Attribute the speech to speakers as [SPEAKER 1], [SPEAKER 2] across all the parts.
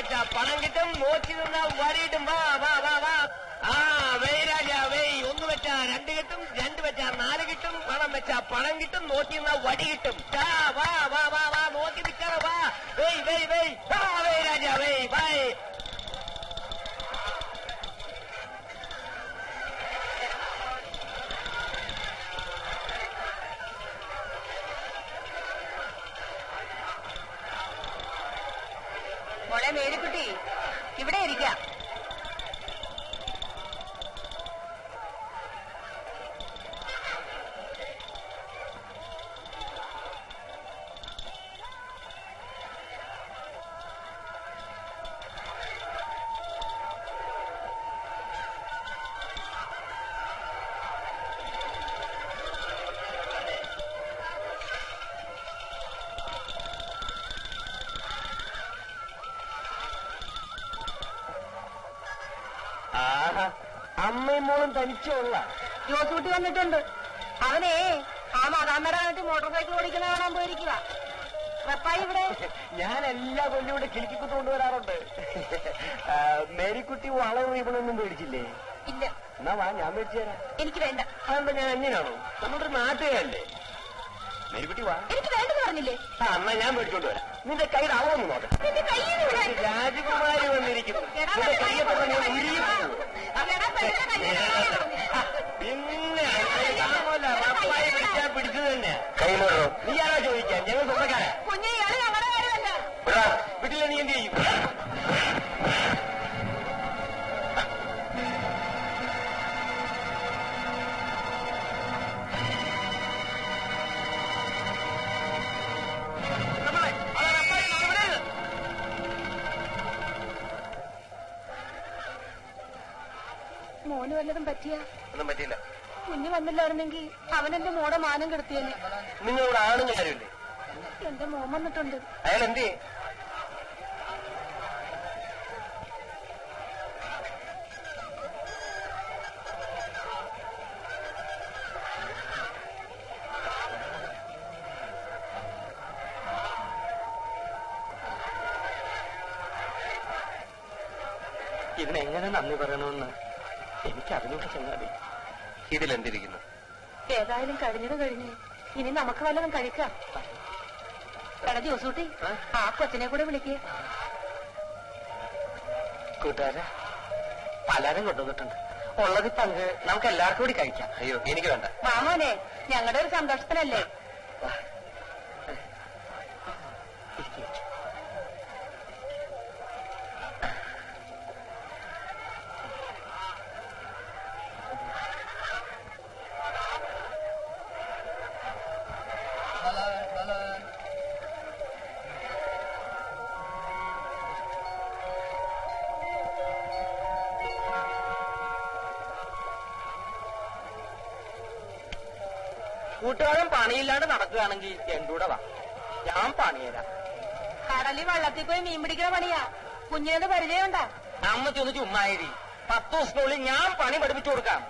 [SPEAKER 1] വെച്ചാ പണം കിട്ടും മോച്ചി നിന്നാ വരിയിട്ടും വാ വാ വാ വാ. ആ രാജ വെയ് ഒന്ന് വെച്ചാ രണ്ട് കിട്ടും രണ്ട് വെച്ചാ നാല് കിട്ടും പണം വെച്ചാ പണം കിട്ടും നോക്കി നിന്നാ വടി കിട്ടും. വാ വാ വാ വാ നോക്കി നിൽക്കാറ വാ. വെയ് വെയ് വെയ് ആ രാജ വെയ് ബൈ
[SPEAKER 2] മേരിക്കുട്ടി ഇവിടെ ഇരിക്കാം.
[SPEAKER 1] അമ്മയും മോളും തനിച്ചുള്ള
[SPEAKER 2] ജോസൂട്ടി വന്നിട്ടുണ്ട്. അവനെ ആ കണ്ടിട്ട് മോട്ടോർ സൈക്കിൾ ഓടിക്കുന്ന കാണാൻ പോയിരിക്കുക. ഇവിടെ?
[SPEAKER 1] ഞാൻ എല്ലാ കൊല്ലം ഇവിടെ കിളിക്കുത്ത് കൊണ്ടുവരാറുണ്ട് മേരിക്കുട്ടി വളവ് ഇവളൊന്നും പേടിച്ചില്ലേ
[SPEAKER 2] ഇല്ല.
[SPEAKER 1] എന്നാ വാ ഞാൻ മേടിച്ചു തരാം.
[SPEAKER 2] എനിക്ക് വേണ്ട.
[SPEAKER 1] അതെന്താ ഞാൻ എങ്ങനെയാണോ? നമ്മളൊരു നാട്ടുകാരല്ലേ? മേരിക്കുട്ടി വാ.
[SPEAKER 2] എനിക്ക് വേണ്ടെന്ന് പറഞ്ഞില്ലേ?
[SPEAKER 1] ആ എന്നാ ഞാൻ മേടിച്ചോണ്ട് വരാം. നിന്റെ കയ്യിൽ അളവൊന്ന് നോക്കാം. രാജകുമാരി വന്നിരിക്കുന്നു. നിന്റെ
[SPEAKER 2] പറ്റിയ
[SPEAKER 1] ഒന്നും പറ്റിയില്ല.
[SPEAKER 2] കുഞ്ഞ് വന്നില്ലായിരുന്നെങ്കിൽ അവൻ എന്റെ മോടെ മാനം കെടുത്തിയെന്നെ
[SPEAKER 1] നിങ്ങളിവിടെ ആണുങ്ങൾ ആരുമില്ലേ
[SPEAKER 2] എന്റെ മോൻ വന്നിട്ടുണ്ട്.
[SPEAKER 1] അയാൾ എന്ത് ഇതിനെങ്ങനെ നന്ദി പറയണമെന്ന്? എനിക്ക് അതിനോട് ചങ്ങാതി ഇതിൽ ഇതിലെന്തിരിക്കുന്നു?
[SPEAKER 2] ഏതായാലും കഴിഞ്ഞത് കഴിഞ്ഞു. ഇനി നമുക്ക് വല്ലതും കഴിക്കാം. എടാ ജോസൂട്ടി
[SPEAKER 1] ആ?
[SPEAKER 2] ആ കൊച്ചിനെ കൂടെ വിളിക്കേ.
[SPEAKER 1] കൂട്ടുകാരെ പലരും കൊണ്ടുവന്നിട്ടുണ്ട്. ഉള്ളത് പങ്ക് നമുക്ക് എല്ലാവർക്കും കൂടി കഴിക്കാം. അയ്യോ എനിക്ക് വേണ്ട.
[SPEAKER 2] മാമോനെ ഞങ്ങളുടെ ഒരു സന്തോഷത്തിനല്ലേ?
[SPEAKER 1] കൂട്ടുകാരൻ പണിയില്ലാണ്ട് നടക്കുകയാണെങ്കിൽ എന്തൂടെ വാ. ഞാൻ പണിയരാ.
[SPEAKER 2] കടലിൽ വള്ളത്തിൽ പോയി മീൻ പിടിക്കുന്ന പണിയാ. കുഞ്ഞിനത് പരിചയമുണ്ടാ?
[SPEAKER 1] അമ്മ ചൊന്ന് ചുമ്മാരി പത്ത് ദിവസത്തിനുള്ളിൽ ഞാൻ പണി പഠിപ്പിച്ചു കൊടുക്കാം.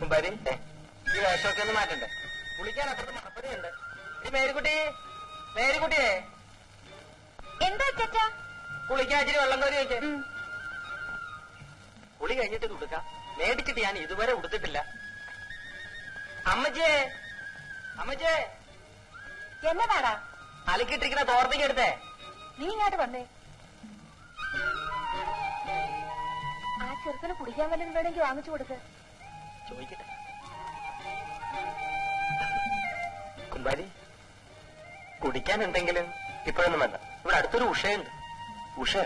[SPEAKER 1] കുമ്പാരി ഈ വേഷമൊക്കെ ഒന്ന് മാറ്റണ്ടേ? കുളിക്കാൻ അത്ര മണപ്പടിയുണ്ട് ഈ മേരിക്കുട്ടി മേരിക്കുട്ടിയെ.
[SPEAKER 2] എന്താ ചച്ചാ
[SPEAKER 1] കുളിക്കാൻ ഇച്ചിരി വെള്ളം കോരി വെച്ചേ കുളി കഴിഞ്ഞിട്ട് ഇത് ഉടുക്കാം. മേടിച്ചിട്ട് ഞാൻ ഇതുവരെ ഉടുത്തിട്ടില്ല. അമ്മച്ചേ! അമ്മച്ചേ!
[SPEAKER 2] എന്നതാടാ
[SPEAKER 1] അലക്കിട്ടിരിക്കുന്ന തോർത്തേക്ക് എടുത്തേ.
[SPEAKER 2] നീ ഇങ്ങോട്ട് വന്നേ. ആ ചെറുക്കന് കുടിക്കാൻ വല്ലതും വേണമെങ്കിൽ വാങ്ങിച്ചു കൊടുക്ക്.
[SPEAKER 1] ചോദിക്കട്ടെ. കുമ്പാരി കുടിക്കാൻ എന്തെങ്കിലും ഇപ്പോഴൊന്നും വേണ്ട. ഇവിടെ അടുത്തൊരു ഉഷയുണ്ട്. ഉഷ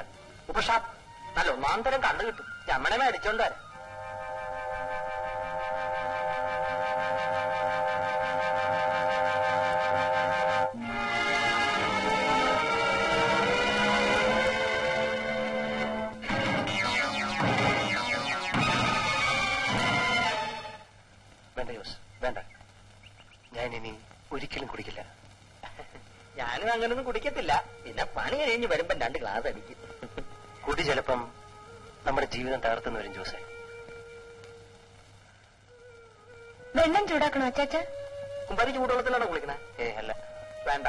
[SPEAKER 1] ഉപഷാ നല്ല ഒന്നാം തരം കണ്ടു കിട്ടും. ചമ്മണ മേടിച്ചോണ്ട് വരാം. ഞാൻ കുടിക്കില്ല. ഞാനും അങ്ങനൊന്നും കുടിക്കത്തില്ല. പിന്നെ പണി കഴിഞ്ഞ് വരുമ്പോ രണ്ട് ഗ്ലാസ് അടിക്കും. കുടി ചിലപ്പം നമ്മുടെ ജീവിതം തകർത്തുന്ന വരും ജോസേ
[SPEAKER 2] വെള്ളം ചൂടാക്കണോ അച്ചാച്ച?
[SPEAKER 1] കുമ്പാരി ചൂടുവെള്ളത്തിലാണോ കുളിക്കണേ? ഏ അല്ല. വേണ്ട.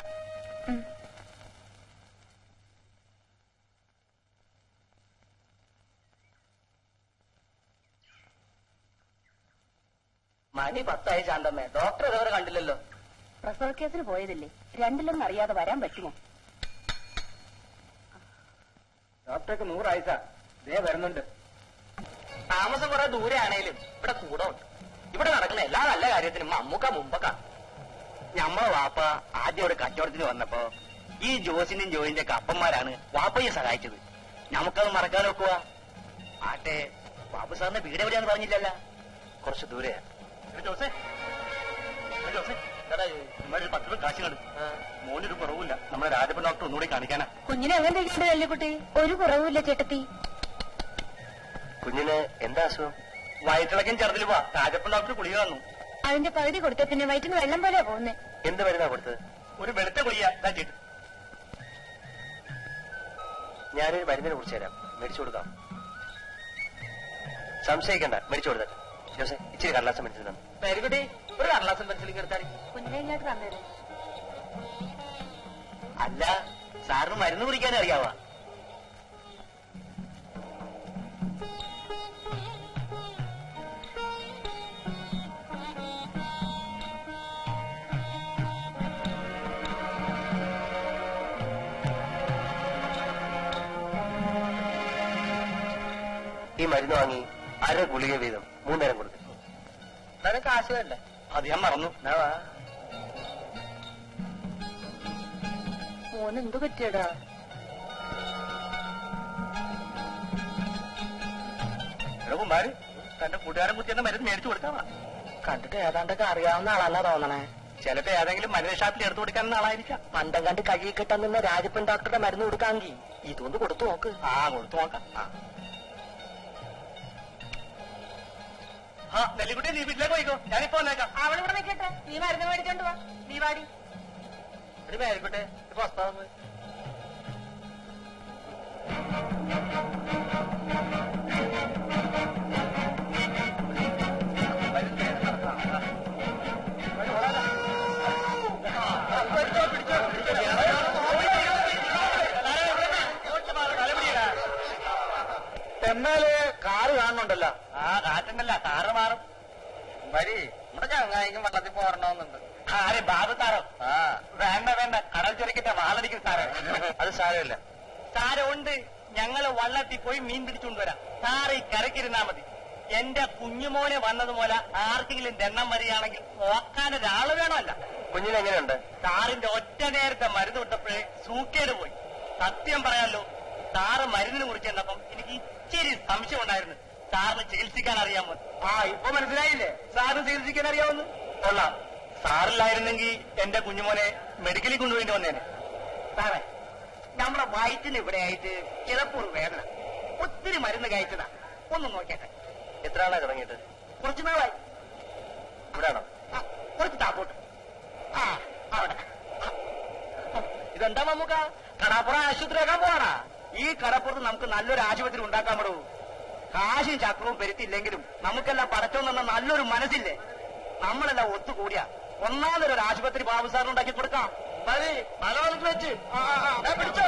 [SPEAKER 3] മണി പത്തായി ശാന്തമ്മേ. ഡോക്ടർ ഇതുവരെ കണ്ടില്ലല്ലോ.
[SPEAKER 2] പ്രസവ കേസിന് പോയതില്ലേ? രണ്ടിലൊന്നും അറിയാതെ വരാൻ പറ്റുമോ?
[SPEAKER 3] ഡോക്ടർക്ക് നൂറായി ദേ വരുന്നുണ്ട്. താമസം കുറെ ദൂരെ ആണേലും ഇവിടെ കൂടെ ഉണ്ട് ഇവിടെ നടക്കുന്ന എല്ലാ നല്ല കാര്യത്തിനും അമ്മുക്ക മുമ്പക്ക. ഞമ്മളെ വാപ്പ ആദ്യം ഒരു കച്ചവടത്തിന് വന്നപ്പോ ഈ ജോസിന്റെയും ജോയിന്റെ ഒക്കെ അപ്പന്മാരാണ് വാപ്പയെ സഹായിച്ചത്. നമുക്കത് മറക്കാൻ നോക്കുക ആട്ടെ ബാബു സാറിന്റെ വീട് എവിടെയാന്ന് പറഞ്ഞില്ലല്ല? കുറച്ച് ദൂരെ ജോസേ. ജോസേ. പത്ത് കാശ് കാണും മോനൊരു കുറവില്ല നമ്മുടെ രാജപ്പൻ ഡോക്ടർ ഒന്നുകൂടി കാണിക്കാനാ.
[SPEAKER 2] കുഞ്ഞിനെ എങ്ങനെ കുട്ടി? ഒരു കുറവുമില്ല ചേട്ടത്തി.
[SPEAKER 3] കുഞ്ഞിന് എന്താ അസുഖം? വയറ്റിളക്കം ചെറുതിൽ പോവാ. രാജപ്പൻ ഡോക്ടർ കുളി തന്നു
[SPEAKER 2] അതിന്റെ പകുതി കൊടുത്ത പിന്നെ വയറ്റിന് വെള്ളം പോലെ പോകുന്നേ.
[SPEAKER 3] എന്ത് മരുന്നാ കൊടുത്തത്? ഒരു വെളുത്ത ഗുളിക ഇതാ ചെയ്തു ഞാനൊരു മരുന്നിനെ കുറിച്ച് തരാം. മേടിച്ചു കൊടുക്കാം. സംശയിക്കണ്ട മേടിച്ചു കൊടുത്തേ. ജോസെ ഇച്ചിരി കടലാസം മരിച്ചു തന്നെ. പേരുകുട്ടി ഒരു കടലാസം മരിച്ചില്ല
[SPEAKER 2] കുഞ്ഞിനെ ഇങ്ങോട്ട് തന്നേരും.
[SPEAKER 3] അല്ല സാറിന് മരുന്ന് കുടിക്കാൻ അറിയാവാ? മരുന്ന് വാങ്ങി അര ഗുളിക വീതം മൂന്നേരം കൊടുത്തു. അതാണ് കാശ് വേണ്ട അത് ഞാൻ മറന്നു.
[SPEAKER 2] മോനെന്ത് എന്ത് പറ്റിയടാ?
[SPEAKER 3] കുമാര് തന്റെ കൂട്ടുകാരൻ കുത്തി എന്ന മരുന്ന് മേടിച്ചു കൊടുത്താവാ കണ്ടിട്ട് ഏതാണ്ടൊക്കെ അറിയാവുന്ന ആളല്ല തോന്നണേ. ചിലപ്പോ ഏതെങ്കിലും മരുന്ന് ഷാപ്പിൽ എടുത്തു കൊടുക്കാൻ ആളായിരിക്കാം. പണ്ടം കണ്ട് കഴുകി കിട്ടാൻ നിന്ന് രാജപ്പൻ ഡോക്ടറുടെ മരുന്ന് കൊടുക്കാമെങ്കിൽ ഇതൊന്ന് കൊടുത്തു നോക്ക്. ആ കൊടുത്തു നോക്കാം. ആ നെല്ലിക്കുട്ടി നീ വീട്ടിലേക്ക് പോയിക്കോ. ഞാനിപ്പോ വന്നേക്കാം.
[SPEAKER 2] അവളിവിടെ നിൽക്കട്ടെ. നീ മരുന്ന് മേടിച്ചോണ്ട് വാ. നീ വാടി.
[SPEAKER 3] ഒരു പേരിക്കട്ടെ ഇപ്പൊ വസ്താവ് എന്നാൽ കാറ് കാണുന്നുണ്ടല്ലോ. ആ കാറ്റുണ്ടല്ല കാറ് മാറും. വരി നമ്മുടെ ചങ്ങായിക്കും വള്ളത്തിൽ പോരണമെന്നുണ്ട്. ആരെ ബാബു സാറോ? ആ. വേണ്ട വേണ്ട. കടൽ ചൊരിക്കിட்ட വാളടിക്കും സാറേ. അത് സാരമില്ല. ഉണ്ട്. ഞങ്ങൾ വള്ളത്തിൽ പോയി മീൻ പിടിച്ചുകൊണ്ട് വരാം. സാറ് ഈ കരക്കിരുന്നാ മതി. എന്റെ കുഞ്ഞുമോനെ വന്നതുപോലെ ആർക്കെങ്കിലും ദണ്ണം വരികയാണെങ്കിൽ നോക്കാൻ ഒരാൾ വേണമല്ല. കുഞ്ഞിനെങ്ങനെയുണ്ട്? സാറിന്റെ ഒറ്റ നേരത്തെ മരുന്ന് വിട്ടപ്പോഴേ സൂക്കേട് പോയി. സത്യം പറയാലോ സാറ് മരുന്നിനെ കുറിച്ച് എന്നപ്പം എനിക്ക് ഇച്ചിരി സംശയം ഉണ്ടായിരുന്നു. സാറിന് ചികിത്സിക്കാൻ അറിയാമോ? ആ ഇപ്പൊ മനസ്സിലായില്ലേ? സാറിന് ചികിത്സിക്കാൻ അറിയാവുന്നു. കൊള്ളാം. സാറില്ലായിരുന്നെങ്കിൽ എന്റെ കുഞ്ഞുമോനെ മെഡിക്കലിൽ കൊണ്ടുപോയിട്ട് വന്നേനെ. സാറേ നമ്മുടെ വയറ്റിന് ഇവിടെ ആയിട്ട് ചിലപ്പോൾ വേദന. ഒത്തിരി മരുന്ന് കഴിച്ചതാ. ഒന്ന് നോക്കട്ടെ എത്ര ആളാ തുടങ്ങിയിട്ട് കുറച്ച് നാളായി. ഇവിടെയാണോ കുറച്ച് താപ്പോട്ട് ആ അവിടെ. ഇതെന്താ മമ്മൂക്ക? ആശുപത്രി ആശുപത്രിയാക്കാൻ പോവാണാ? ഈ കടപ്പുറത്ത് നമുക്ക് നല്ലൊരു ആശുപത്രി ഉണ്ടാക്കാൻ പറ്റൂ കാശും ചക്രവും പെരുത്തില്ലെങ്കിലും നമുക്കെല്ലാം പടച്ചോ നിന്ന നല്ലൊരു മനസ്സില്ലേ? നമ്മളെല്ലാം ഒത്തുകൂടിയ. ഒന്നാമതൊരു ഒരു ആശുപത്രി ബാബു സാറിന് ഉണ്ടാക്കി കൊടുക്കാം. മതി. വെച്ച്. പിടിച്ചോ?